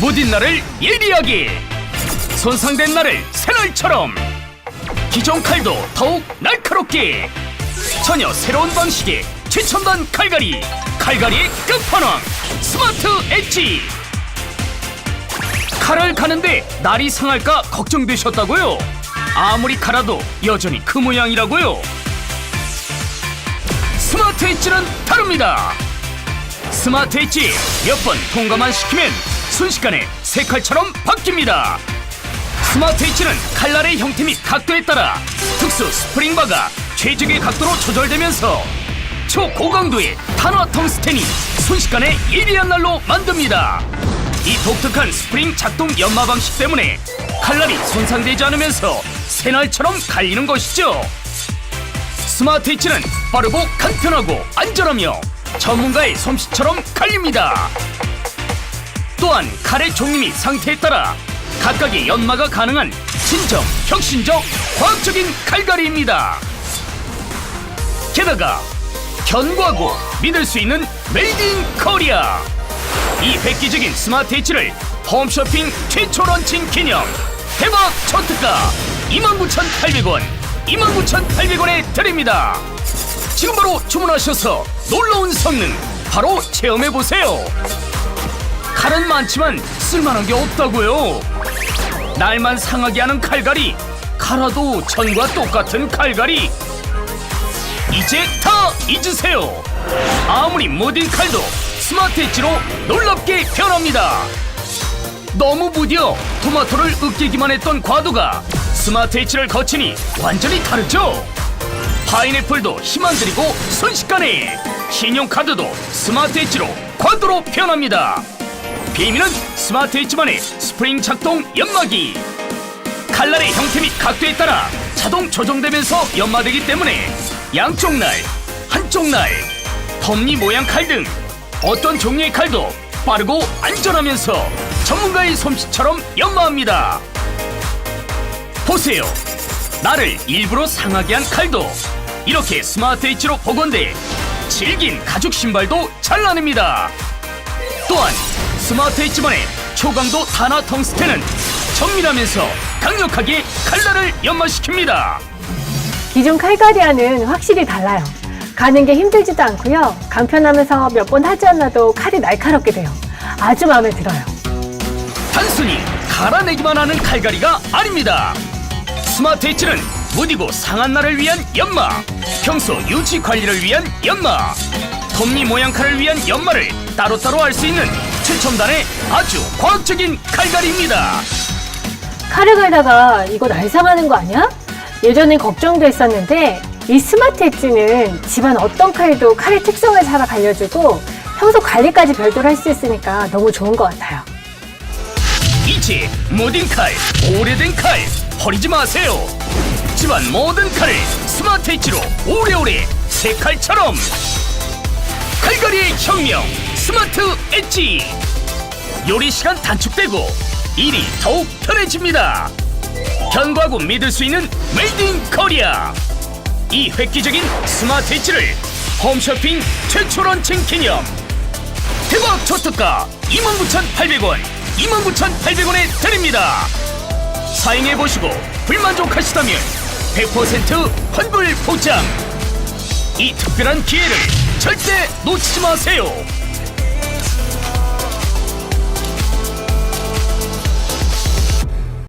무딘 날을 예리하게 손상된 날을 새날처럼 기존 칼도 더욱 날카롭게 전혀 새로운 방식의 최첨단 칼갈이 칼갈이의 끝판왕 스마트 엣지 칼을 가는데 날이 상할까 걱정되셨다고요? 아무리 갈아도 여전히 그 모양이라고요? 스마트 엣지는 다릅니다. 스마트 엣지 몇 번 통과만 시키면 순식간에 새 칼처럼 바뀝니다. 스마트 엣지는 칼날의 형태 및 각도에 따라 특수 스프링바가 최적의 각도로 조절되면서 초고강도의 탄화 텅스텐이 순식간에 예리한 날로 만듭니다. 이 독특한 스프링 작동 연마 방식 때문에 칼날이 손상되지 않으면서 새날처럼 갈리는 것이죠. 스마트 엣지는 빠르고 간편하고 안전하며 전문가의 솜씨처럼 갈립니다. 또한 칼의 종류 및 상태에 따라 각각의 연마가 가능한 진정, 혁신적, 과학적인 칼갈이입니다. 게다가 견고하고 믿을 수 있는 메이드 인 코리아. 이 획기적인 스마트 엣지를 홈쇼핑 최초 런칭 기념 대박 초특가 29,800원 29,800원에 드립니다. 지금 바로 주문하셔서 놀라운 성능 바로 체험해보세요 칼은 많지만 쓸만한 게 없다고요 날만 상하게 하는 칼갈이 갈아도 전과 똑같은 칼갈이 이제 다 잊으세요. 아무리 모든 칼도 스마트 엣지로 놀랍게 변합니다. 너무 무뎌 토마토를 으깨기만 했던 과도가 스마트 엣지를 거치니 완전히 다르죠. 파인애플도 힘 안 들이고 순식간에 신용카드도 스마트 엣지로 과도로 변합니다. 비밀은 스마트 엣지만의 스프링 작동 연마기. 칼날의 형태 및 각도에 따라 자동 조정되면서 연마되기 때문에 양쪽 날, 한쪽 날, 톱니 모양 칼 등 어떤 종류의 칼도 빠르고 안전하면서 전문가의 솜씨처럼 연마합니다. 보세요. 나를 일부러 상하게 한 칼도 이렇게 스마트 엣지로 복원돼 질긴 가죽 신발도 잘라냅니다. 또한 스마트 엣지만의 초강도 탄화 텅스텐은 정밀하면서 강력하게 칼날을 연마시킵니다. 기존 칼갈이와는 확실히 달라요. 가는 게 힘들지도 않고요. 간편하면서 몇 번 하지 않아도 칼이 날카롭게 돼요. 아주 마음에 들어요. 단순히 갈아내기만 하는 칼갈이가 아닙니다. 스마트 엣지는 무디고 상한 날을 위한 연마, 평소 유지 관리를 위한 연마, 톱니 모양 칼을 위한 연마를 따로따로 할 수 있는 최 첨단의 아주 과학적인 칼갈이입니다. 칼을 갈다가 이거 날상하는 거 아니야? 예전엔 걱정도 했었는데 이 스마트 엣지는 집안 어떤 칼도 칼의 특성을 잘 알려주고 평소 관리까지 별도로 할 수 있으니까 너무 좋은 것 같아요. 이제 모든 칼, 오래된 칼 버리지 마세요. 집안 모든 칼을 스마트 엣지로 오래오래 새 칼처럼 칼갈이의 혁명 스마트 엣지 요리 시간 단축되고 일이 더욱 편해집니다. 견고하고 믿을 수 있는 메이드 인 코리아. 이 획기적인 스마트 엣지를 홈쇼핑 최초 런칭 기념. 대박 초특가 29,800원 29,800원에 드립니다. 사용해보시고 불만족하시다면 100% 환불 보장. 이 특별한 기회를 절대 놓치지 마세요